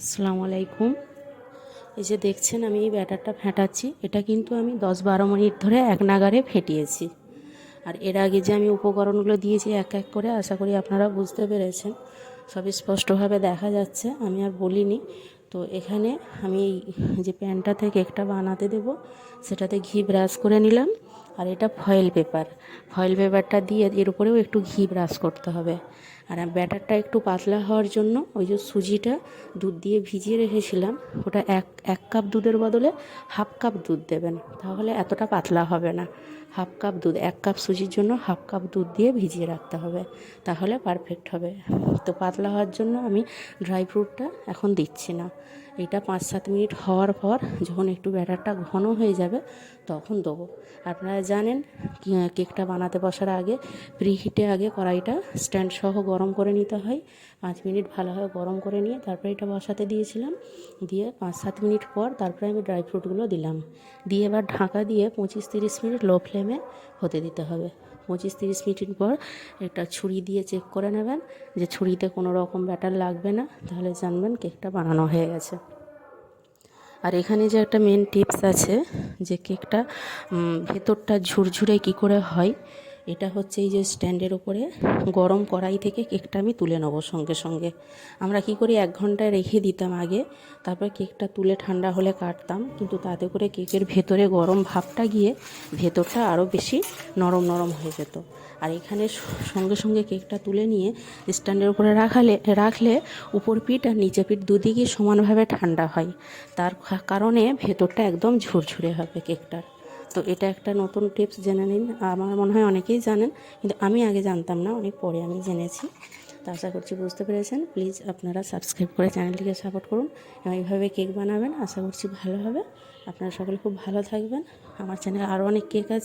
আসসালামু আলাইকুম। এই যে দেখছেন আমি এই ব্যাটারটা ফেটাচ্ছি। এটা কিন্তু আমি দশ বারো মিনিট ধরে এক নাগারে ফেটিয়েছি। আর এর আগে যে আমি উপকরণগুলো দিয়েছি এক এক করে, আশা করি আপনারা বুঝতে পেরেছেন। সবই স্পষ্টভাবে দেখা যাচ্ছে, আমি আর বলিনি। তো এখানে আমি এই যে প্যানটাতে কেকটা বানাতে দেব, সেটাতে ঘি ব্রাশ করে নিলাম। আর এটা ফয়েল পেপার। ফয়েল পেপারটা দিয়ে এর উপরেও একটু ঘি ব্রাশ করতে হবে। আর ব্যাটারটা একটু পাতলা হওয়ার জন্য ওই যে সুজিটা দুধ দিয়ে ভিজিয়ে রেখেছিলাম, ওটা এক এক কাপ দুধের বদলে হাফ কাপ দুধ দেবেন। তাহলে এতটা পাতলা হবে না। হাফ কাপ দুধ, এক কাপ সুজির জন্য হাফ কাপ দুধ দিয়ে ভিজিয়ে রাখতে হবে। তাহলে পারফেক্ট হবে। তো পাতলা হওয়ার জন্য আমি ড্রাই ফ্রুটটা এখন দিচ্ছি না। এটা পাঁচ সাত মিনিট হওয়ার পর যখন একটু ব্যাটারটা ঘন হয়ে যাবে তখন দেবো। আপনারা জানেন কেকটা বানাতে বসার আগে প্রিহিটে আগে কড়াইটা স্ট্যান্ড সহ গরম করে নিতে হয়। পাঁচ মিনিট ভালোভাবে গরম করে নিয়ে তারপরে এটা বসাতে দিয়েছিলাম। দিয়ে পাঁচ সাত মিনিট পর তারপরে আমি ড্রাই ফ্রুটগুলো দিলাম। দিয়ে এবার ঢাকা দিয়ে পঁচিশ তিরিশ মিনিট লো ফ্লেমে হতে দিতে হবে। পঁচিশ তিরিশ মিনিট পর একটা ছুরি দিয়ে চেক করে নেবেন যে ছুরিতে কোনো রকম ব্যাটার লাগবে না। তাহলে জানবেন কেকটা বানানো হয়ে গেছে। আর এখানে যে একটা মেন টিপস আছে যে কেকটা ভেতরটা ঝুরঝুরে কি করে হয় এটা হচ্ছে এই যে স্ট্যান্ডের উপরে গরম কড়াই থেকে কেকটা আমি তুলে নেব সঙ্গে সঙ্গে। আমরা কি করি, এক ঘন্টায় রেখে দিতাম আগে, তারপর কেকটা তুলে ঠান্ডা হলে কাটতাম, কিন্তু তাতে করে কেকের ভেতরে গরম ভাবটা গিয়ে ভেতরটা আরও বেশি নরম নরম হয়ে যেত। আর এখানে সঙ্গে সঙ্গে কেকটা তুলে নিয়ে স্ট্যান্ডের উপরে রাখালে, রাখলে উপর পিঠ আর নিচে পিঠ দুদিকই সমানভাবে ঠান্ডা হয়। তার কারণে ভেতরটা একদম ঝুরঝুরে হবে কেকটার। তো এটা একটা নতুন টিপস জেনে নিন। আমার মনে হয় অনেকেই জানেন, কিন্তু আমি আগে জানতাম না, অনেক পরে আমি জেনেছি। তো আশা করছি বুঝতে পেরেছেন। প্লিজ আপনারা সাবস্ক্রাইব করে চ্যানেলটিকে সাপোর্ট করুন এবং এইভাবে কেক বানাবেন, আশা করছি ভালো হবে। আপনারা সকলে খুব ভালো থাকবেন। আমার চ্যানেলে আরও অনেক কেক আছে।